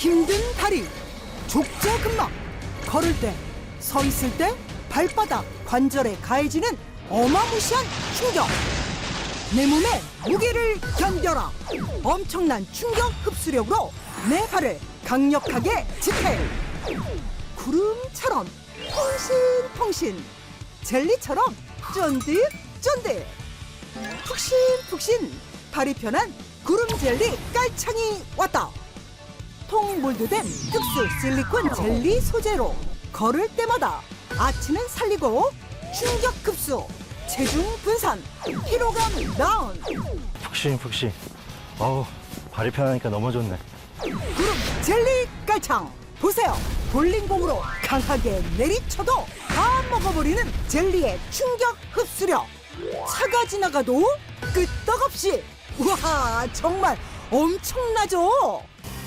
힘든 다리, 족저 근막, 걸을 때, 서 있을 때 발바닥 관절에 가해지는 어마무시한 충격. 내 몸의 무게를 견뎌라. 엄청난 충격 흡수력으로 내 발을 강력하게 지탱. 구름처럼 퐁신퐁신, 젤리처럼 쫀득쫀득. 푹신푹신 발이 편한 구름 젤리 깔창이 왔다. 통 몰드된 특수 실리콘 젤리 소재로 걸을 때마다 아치는 살리고 충격 흡수, 체중 분산, 피로감 다운, 푹신 푹신. 어우, 발이 편하니까 너무 좋네. 구름 젤리 깔창. 보세요. 볼링공으로 강하게 내리쳐도 다 먹어버리는 젤리의 충격 흡수력. 차가 지나가도 끄떡없이. 우와 정말 엄청나죠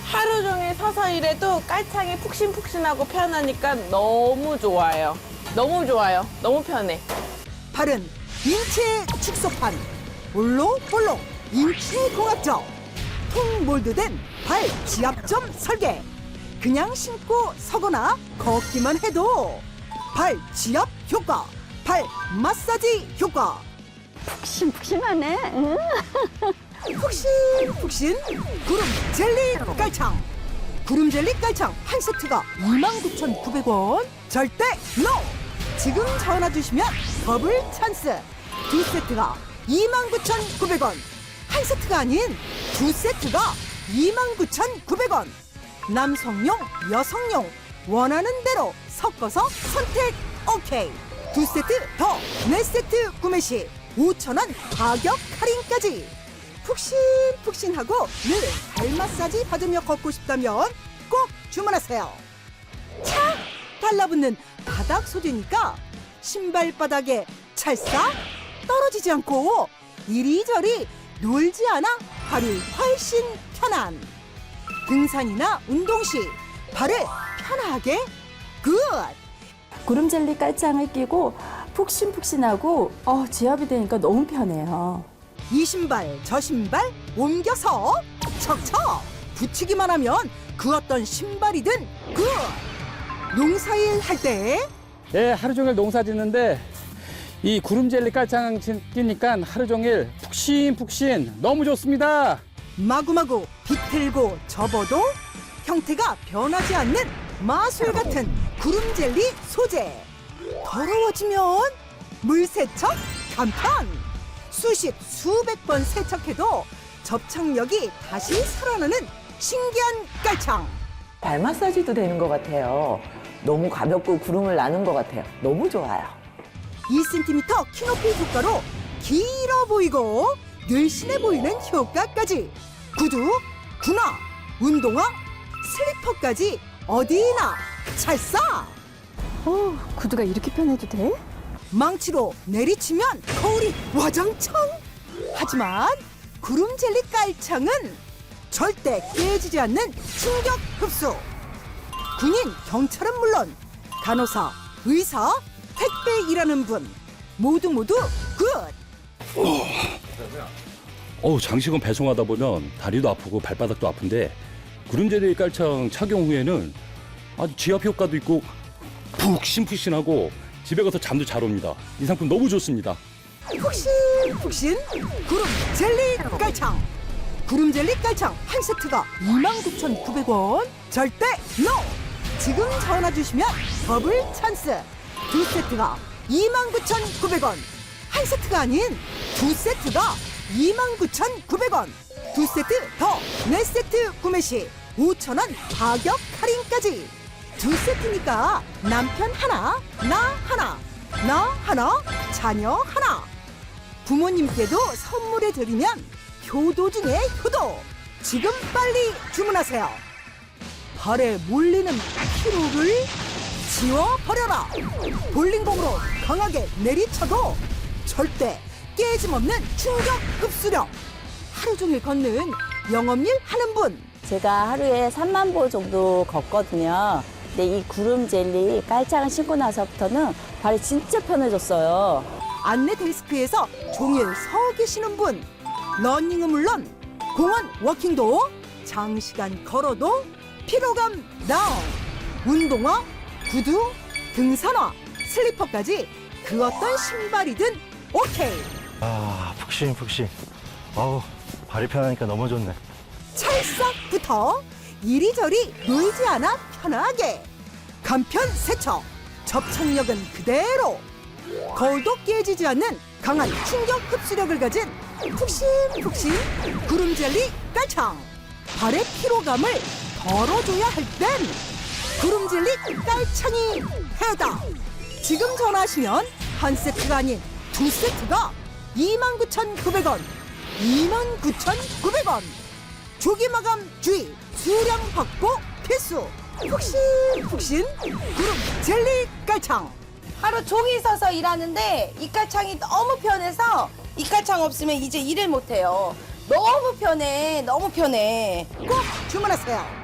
하루 종일 서서 일해도 깔창이 푹신푹신하고 편하니까 너무 좋아요. 너무 좋아요. 너무 편해. 발은 인체 축소판 볼록볼록 인체공학적 통 몰드된 발 지압점 설계 그냥 신고 서거나 걷기만 해도 발 지압 효과 발 마사지 효과 푹신푹신하네. 응? 푹신푹신 구름 젤리 깔창. 구름 젤리 깔창 한 세트가 29,900원 절대 노 지금 전화 주시면 더블 찬스. 두 세트가 29,900원. 한 세트가 아닌 두 세트가 29,900원. 남성용 여성용 원하는 대로 섞어서 선택 오케이. 두 세트 더. 네 세트 구매 시 5,000원 가격 할인까지 푹신푹신하고 늘 발 마사지 받으며 걷고 싶다면 꼭 주문하세요. 착 달라붙는 바닥 소재니까 신발 바닥에 찰싹 떨어지지 않고 이리저리 놀지 않아 발이 훨씬 편한 등산이나 운동 시 발을 편하게 굿 구름 젤리 깔창을 끼고 푹신푹신하고 어, 지압이 되니까 너무 편해요. 이 신발 저 신발 옮겨서 척척 붙이기만 하면 그 어떤 신발이든 굿 농사일 할 때. 예, 하루 종일 농사 짓는데 이 구름 젤리 깔창 끼니까 하루 종일 푹신푹신 너무 좋습니다. 마구마구 비틀고 접어도 형태가 변하지 않는 마술 같은 구름 젤리 소재. 더러워지면 물 세척 간편 수십 수백 번 세척해도 접착력이 다시 살아나는 신기한 깔창 발 마사지도 되는 것 같아요. 너무 가볍고 구름을 나는 것 같아요. 너무 좋아요. 2cm 키높이 효과로 길어 보이고 늘씬해 보이는 효과까지 구두, 군화, 운동화, 슬리퍼까지 어디나 찰싸 어, 구두가 이렇게 편해도 돼? 망치로 내리치면 거울이 와장창! 하지만 구름 젤리 깔창은 절대 깨지지 않는 충격 흡수! 군인, 경찰은 물론 간호사, 의사, 택배 일하는 분 모두 모두 굿! 어우, 장식은 배송하다 보면 다리도 아프고 발바닥도 아픈데 구름제리 깔창 착용 후에는 아주 지압 효과도 있고 푹신푹신하고 집에 가서 잠도 잘 옵니다. 이 상품 너무 좋습니다. 푹신푹신? 구름 젤리 깔창. 구름 젤리 깔창 한 세트가 29,900원? 절대 노 지금 전화 주시면 더블 찬스. 두 세트가 29,900원. 한 세트가 아닌 두 세트가 29,900원. 두 세트 더. 네 세트 구매 시 5,000원 가격 할인까지 두 세트니까 남편 하나 나 하나 나 하나 자녀 하나 부모님께도 선물해 드리면 효도 중에 효도. 지금 빨리 주문하세요. 발에 몰리는 피로를 지워 버려라. 볼링공으로 강하게 내리쳐도 절대 깨짐없는 충격 흡수력. 하루 종일 걷는 영업일 하는 분. 제가 하루에 3만 보 정도 걷거든요. 근데 이 구름 젤리 깔창을 신고 나서부터는 발이 진짜 편해졌어요. 안내 데스크에서 종일 서 계시는 분, 러닝은 물론 공원 워킹도 장시간 걸어도 피로감 다운 운동화, 구두, 등산화, 슬리퍼까지 그 어떤 신발이든 오케이 아, 푹신 푹신. 어우, 발이 편하니까 너무 좋네. 찰싹부터 이리저리 놀지 않아 편하게. 간편 세척. 접착력은 그대로. 거울도 깨지지 않는 강한 충격 흡수력을 가진 푹신푹신 구름 젤리 깔창. 발의 피로감을 덜어줘야 할 땐 구름 젤리 깔창이 해다. 지금 전화하시면 한 세트가 아닌 두 세트가 29,900원 29,900원. 조기 마감 주의 수량 확보 필수 푹신푹신 구름 젤리 깔창 하루 종일 서서 일하는데 이 깔창이 너무 편해서 이 깔창 없으면 이제 일을 못해요. 너무 편해, 너무 편해. 꼭 주문하세요